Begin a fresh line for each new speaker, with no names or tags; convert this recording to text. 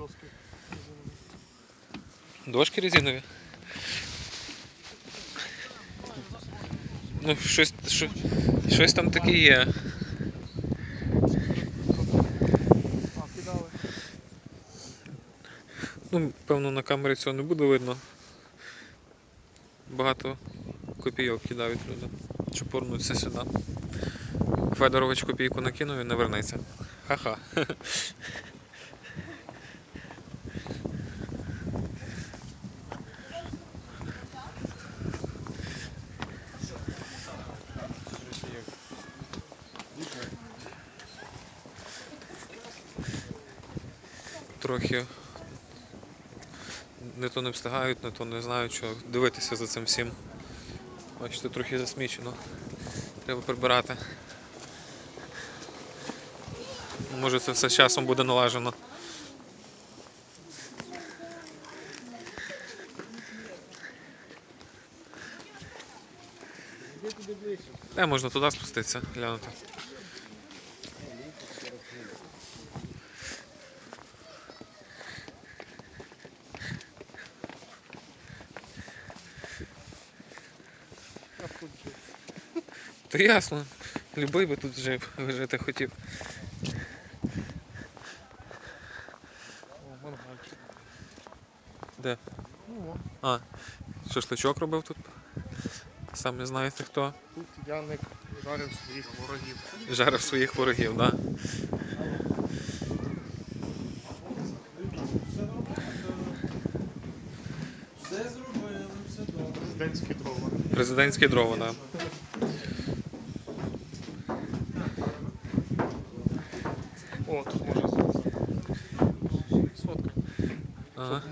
доски.
Дошки резинові. Ну, щось, що, щось там таке є. Ну, певно, на камері цього не буде видно. Багато копійок кидають люди, щоб повернутися сюди. Федорович копійку накинув і не вернеться. Ха-ха. Трохи не то не встигають, не то не знають, що дивитися за цим всім. Бачите, трохи засмічено. Треба прибирати. Може це все з часом буде налажено.
Де?
Можна туди спуститися, глянути.
Я б тут жив.
Та ясно. Любий би тут жив, жити хотів.
О, мангальчик.
Де?
Ну, о,
А, шашличок робив тут. Самі знаєте хто.
тут Яник жарив своїх ворогів.
Жарив своїх ворогів, так? Да?
Все зробили, все добре.
Президентські дрова.
Президентські дрова, так.
О, тут можна сфоткати.
Ага.